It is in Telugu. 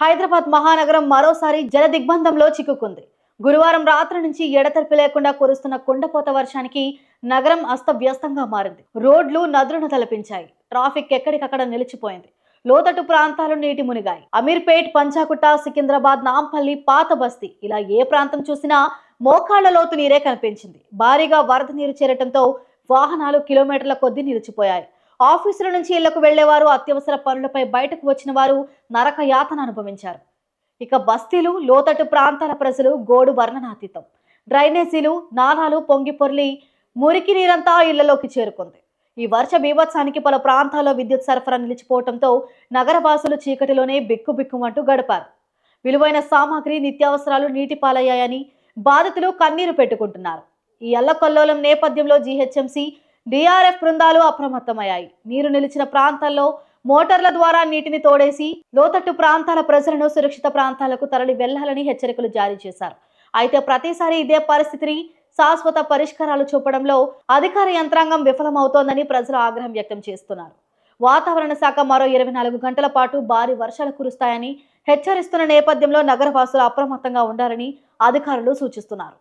హైదరాబాద్ మహానగరం మరోసారి జల దిగ్బంధంలో చిక్కుకుంది. గురువారం రాత్రి నుంచి ఎడతెరిపి లేకుండా కురుస్తున్న కుండపోత వర్షానికి నగరం అస్తవ్యస్తంగా మారింది. రోడ్లు నదులను తలపించాయి. ట్రాఫిక్ ఎక్కడికక్కడ నిలిచిపోయింది. లోతట్టు ప్రాంతాలు నీటి మునిగాయి. అమీర్పేట్ పంచాకుట్ట సికింద్రాబాద్ నాంపల్లి పాత బస్తీ ఇలా ఏ ప్రాంతం చూసినా మోకాళ్ళ లోతు నీరే కనిపించింది. భారీగా వరద నీరు చేరటంతో వాహనాలు కిలోమీటర్ల కొద్దీ నిలిచిపోయాయి. ఆఫీసుల నుంచి ఇళ్ళకు వెళ్ళేవారు అత్యవసర పనులపై బయటకు వచ్చిన వారు నరక యాతన అనుభవించారు. ఇక బస్తీలు లోతట్టు ప్రాంతాల ప్రజలు గోడు వర్ణనాతీతం. డ్రైనేజీలు నాలాలు పొంగి పొర్లి మురికి నీరంతా ఇళ్ళలోకి చేరుకుంది. ఈ వర్ష బీభత్సానికి పలు ప్రాంతాల్లో విద్యుత్ సరఫరా నిలిచిపోవడంతో నగరవాసులు చీకటిలోనే బిక్కుబిక్కుమంటూ గడిపారు. విలువైన సామాగ్రి నిత్యావసరాలు నీటి పాలయ్యాయని బాధితులు కన్నీరు పెట్టుకుంటున్నారు. ఈ అల్లకల్లోలం నేపథ్యంలో జీహెచ్ఎంసీ డిఆర్ఎఫ్ బృందాలు అప్రమత్తమయ్యాయి. నీరు నిలిచిన ప్రాంతాల్లో మోటార్ల ద్వారా నీటిని తోడేసి లోతట్టు ప్రాంతాల ప్రజలను సురక్షిత ప్రాంతాలకు తరలి వెళ్ళాలని హెచ్చరికలు జారీ చేశారు. అయితే ప్రతిసారి ఇదే పరిస్థితిని శాశ్వత పరిష్కారాలు చూపడంలో అధికార యంత్రాంగం విఫలమవుతోందని ప్రజలు ఆగ్రహం వ్యక్తం చేస్తున్నారు. వాతావరణ శాఖ మరో ఇరవై నాలుగు గంటల పాటు భారీ వర్షాలు కురుస్తాయని హెచ్చరిస్తున్న నేపథ్యంలో నగరవాసులు అప్రమత్తంగా ఉండాలని అధికారులు సూచిస్తున్నారు.